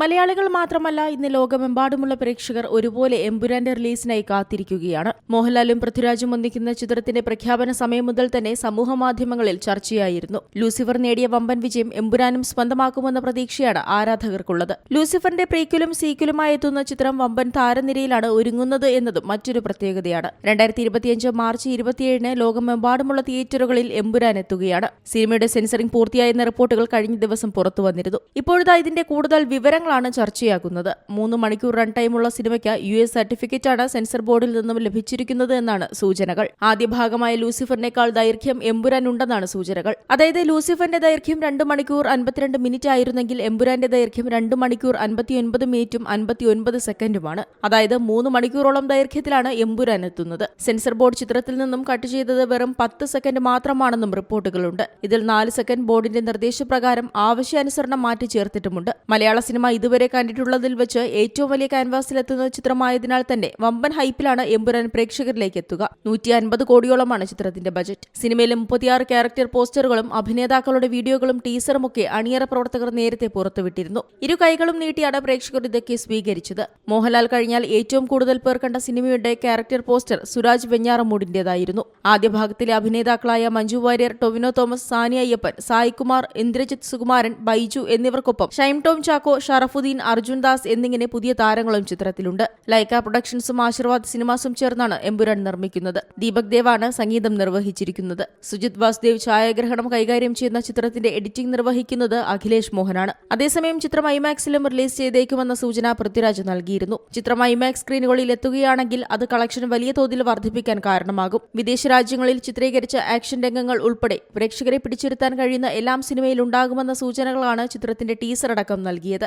മലയാളികൾ മാത്രമല്ല ഇന്ന് ലോകമെമ്പാടുമുള്ള പ്രേക്ഷകർ ഒരുപോലെ എമ്പുരാന്റെ റിലീസിനായി കാത്തിരിക്കുകയാണ്. മോഹൻലാലും പൃഥ്വിരാജും ഒന്നിക്കുന്ന ചിത്രത്തിന്റെ പ്രഖ്യാപന സമയം മുതൽ തന്നെ സമൂഹമാധ്യമങ്ങളിൽ ചർച്ചയായിരുന്നു. ലൂസിഫർ നേടിയ വമ്പൻ വിജയം എമ്പുരാനും സ്വന്തമാക്കുമെന്ന പ്രതീക്ഷയാണ് ആരാധകർക്കുള്ളത്. ലൂസിഫറിന്റെ പ്രീക്വലും സീക്വലുമായി എത്തുന്ന ചിത്രം വമ്പൻ താരനിരയിലാണ് ഒരുങ്ങുന്നത് എന്നതും മറ്റൊരു പ്രത്യേകതയാണ്. രണ്ടായിരത്തി ഇരുപത്തിയഞ്ച് മാർച്ച് ഇരുപത്തിയേഴിന് ലോകമെമ്പാടുമുള്ള തിയേറ്ററുകളിൽ എമ്പുരാൻ എത്തുകയാണ്. സിനിമയുടെ സെൻസറിംഗ് പൂർത്തിയായെന്ന റിപ്പോർട്ടുകൾ കഴിഞ്ഞ ദിവസം പുറത്തു വന്നിരുന്നു ഇപ്പോഴത്തെ ഇതിന്റെ കൂടുതൽ വിവരങ്ങളാണ് ചർച്ചയാകുന്നത്. മൂന്ന് മണിക്കൂർ റൺ ടൈമുള്ള സിനിമയ്ക്ക് യു എസ് സർട്ടിഫിക്കറ്റാണ് സെൻസർ ബോർഡിൽ നിന്നും ലഭിച്ചിരിക്കുന്നത് എന്നാണ് സൂചനകൾ. ആദ്യ ഭാഗമായ ലൂസിഫറിനേക്കാൾ ദൈർഘ്യം എമ്പുരാൻ ഉണ്ടെന്നാണ് സൂചനകൾ. അതായത് ലൂസിഫറിന്റെ ദൈർഘ്യം രണ്ട് മണിക്കൂർ അൻപത്തിരണ്ട് മിനിറ്റ് ആയിരുന്നെങ്കിൽ എമ്പുരാന്റെ ദൈർഘ്യം രണ്ട് മണിക്കൂർ അൻപത്തിയൊൻപത് മിനിറ്റും അൻപത്തിയൊൻപത് സെക്കൻഡുമാണ്. അതായത് മൂന്ന് മണിക്കൂറോളം ദൈർഘ്യത്തിലാണ് എമ്പുരാൻ എത്തുന്നത്. സെൻസർ ബോർഡ് ചിത്രത്തിൽ നിന്നും കട്ട് ചെയ്തത് വെറും പത്ത് സെക്കൻഡ് മാത്രമാണെന്നും റിപ്പോർട്ടുകളുണ്ട്. ഇതിൽ നാല് സെക്കൻഡ് ബോർഡിന്റെ നിർദ്ദേശപ്രകാരം ആവശ്യാനുസരണം മാറ്റി ചേർത്തിട്ടുമുണ്ട്. മലയാള സിനിമ ഇതുവരെ കണ്ടിട്ടുള്ളതിൽ വെച്ച് ഏറ്റവും വലിയ ക്യാൻവാസിലെത്തുന്ന ചിത്രമായതിനാൽ തന്നെ വമ്പൻ ഹൈപ്പിലാണ് എമ്പുരാൻ പ്രേക്ഷകരിലേക്ക് എത്തുക. നൂറ്റി അൻപത് കോടിയോളമാണ് ചിത്രത്തിന്റെ ബജറ്റ്. സിനിമയിലെ മുപ്പത്തിയാറ് ക്യാരക്ടർ പോസ്റ്ററുകളും അഭിനേതാക്കളുടെ വീഡിയോകളും ടീസറും ഒക്കെ അണിയറ പ്രവർത്തകർ നേരത്തെ പുറത്തുവിട്ടിരുന്നു. ഇരു കൈകളും നീട്ടിയാണ് പ്രേക്ഷകർ ഇതൊക്കെ സ്വീകരിച്ചത്. മോഹൻലാൽ കഴിഞ്ഞാൽ ഏറ്റവും കൂടുതൽ പേർ കണ്ട സിനിമയുടെ ക്യാരക്ടർ പോസ്റ്റർ സുരാജ് വെഞ്ഞാറമൂടിന്റേതായിരുന്നു. ആദ്യ ഭാഗത്തിലെ അഭിനേതാക്കളായ മഞ്ജു വാര്യർ ടൊവിനോ തോമസ് സാനി അയ്യപ്പൻ സായികുമാർ ഇന്ദ്രജിത് സുകുമാരൻ ബൈജു എന്നിവർക്കൊപ്പം ഷൈം ടോം ചാക്കോ ഷറഫുദ്ദീൻ അർജുൻ ദാസ് എന്നിങ്ങനെ പുതിയ താരങ്ങളും ചിത്രത്തിലുണ്ട്. ലൈക്ക പ്രൊഡക്ഷൻസും ആശീർവാദ് സിനിമാസും ചേർന്നാണ് എമ്പുരാൻ നിർമ്മിക്കുന്നത്. ദീപക് ദേവാണ് സംഗീതം നിർവഹിച്ചിരിക്കുന്നത്. സുജിത് വാസുദേവ് ഛായാഗ്രഹണം കൈകാര്യം ചെയ്യുന്ന ചിത്രത്തിന്റെ എഡിറ്റിംഗ് നിർവഹിക്കുന്നത് അഖിലേഷ് മോഹനാണ്. അതേസമയം ചിത്രം ഐമാക്സിലും റിലീസ് ചെയ്തേക്കുമെന്ന സൂചന പൃഥ്വിരാജ് നൽകിയിരുന്നു. ചിത്രം ഐമാക്സ് സ്ക്രീനുകളിൽ എത്തുകയാണെങ്കിൽ അത് കളക്ഷൻ വലിയ തോതിൽ വർദ്ധിപ്പിക്കാൻ കാരണമാകും. വിദേശ രാജ്യങ്ങളിൽ ചിത്രീകരിച്ച ആക്ഷൻ രംഗങ്ങൾ ഉൾപ്പെടെ പ്രേക്ഷകരെ പിടിച്ചിരുത്താൻ കഴിയുന്ന എല്ലാം സിനിമയിൽ ഉണ്ടാകുമെന്ന സൂചനകളാണ് ചിത്രത്തിന്റെ ടീസർ അടക്കം നൽകിയത്.